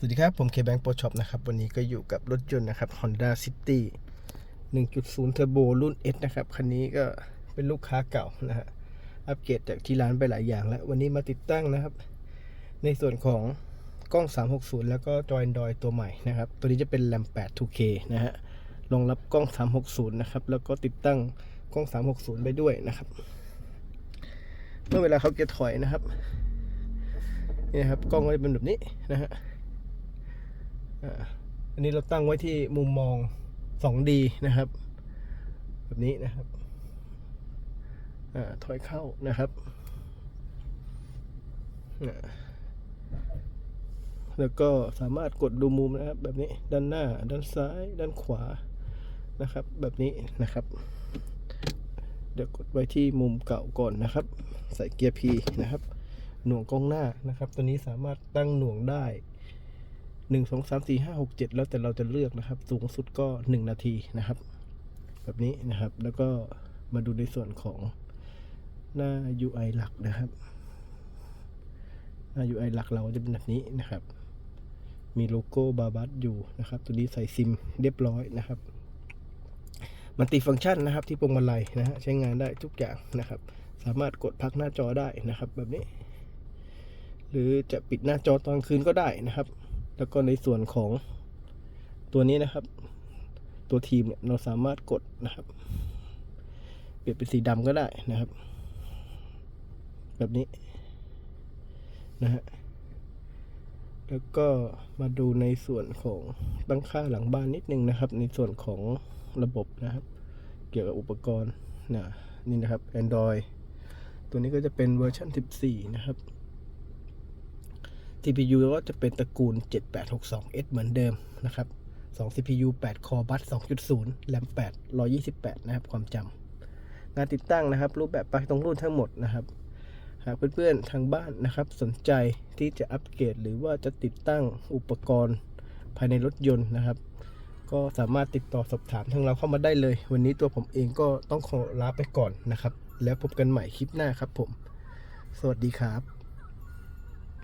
สวัสดีครับ ผมเคแบงค์โปรช็อปนะครับ วันนี้ก็อยู่กับรถยนต์นะครับ Honda City 1.0 Turbo รุ่น S นะครับ คันนี้ก็เป็นลูกค้าเก่านะฮะ อัปเกรดจากที่ร้านไปหลายอย่างแล้ว วันนี้มาติดตั้งนะครับ ในส่วนของกล้อง 360 แล้วก็จอย Android ตัวใหม่นะครับ ตัวนี้จะเป็น RAM 8 2K นะฮะรองรับกล้อง 360 นะครับ แล้วก็ติดตั้งกล้อง 360 ไปด้วยนะครับ เมื่อเวลาเขาเกียร์ถอยนะครับ นี่นะครับ กล้องก็จะเป็นแบบนี้นะฮะ อันนี้เราตั้งไว้ที่มุมมอง 2D นะครับ แบบนี้นะครับอถอยเข้านะครับแล้วก็สามารถกดดูมุมนะครับ แบบนี้ด้านหน้า ด้านซ้าย ด้านขวานะครับ แบบนี้นะครับ เดี๋ยวกดไว้ที่มุมเก่าก่อนนะครับ ใส่เกียร์ P นะครับ หน่วงกล้องหน้านะครับ ตัวนี้สามารถตั้งหน่วงได้ หนึ่งสองสามสี่ห้าหกเจ็ดแล้วแต่เราจะเลือกนะครับ สูงสุดก็หนึ่งนาทีนะครับ แบบนี้นะครับ แล้วก็มาดูในส่วนของหน้า UI หลักนะครับ หน้า UI หลักเราจะเป็นแบบนี้นะครับ มีโลโก้บาบัสอยู่นะครับ ตัวนี้ใส่ซิมเรียบร้อยนะครับมันติฟังก์ชันนะครับที่พวงมาลัยนะฮะใช้งานได้ทุกอย่างนะครับ สามารถกดพักหน้าจอได้นะครับ แบบนี้ หรือจะปิดหน้าจอตอนคืนก็ได้นะครับ แล้วก็ในส่วนของตัวนี้นะครับ ตัวทีมเนี่ยเราสามารถกดนะครับ เปลี่ยนเป็นสีดำก็ได้นะครับ แบบนี้นะฮะแล้วก็มาดูในส่วนของตั้งค่าหลังบ้านนิดนึงนะครับ ในส่วนของระบบนะครับ เกี่ยวกับอุปกรณ์นะนี่นะครับ Android ตัวนี้ก็จะเป็นเวอร์ชัน14 นะครับ CPU ก็จะเป็นตระกูล 7862S เหมือนเดิมนะครับ 2 CPU 8 Core Bus 2.0 RAM 8 128 นะครับ ความจำ งานติดตั้งนะครับ รูปแบบปตรงรุ่นทั้งหมดนะครับ หากเพื่อนๆ ทางบ้านนะครับ สนใจที่จะอัปเกรดหรือว่าจะติดตั้งอุปกรณ์ภายในรถยนต์นะครับ ก็สามารถติดต่อสอบถามทางเราเข้ามาได้เลย วันนี้ตัวผมเองก็ต้องขอลาไปก่อนนะครับ แล้วพบกันใหม่คลิปหน้าครับผม สวัสดีครับ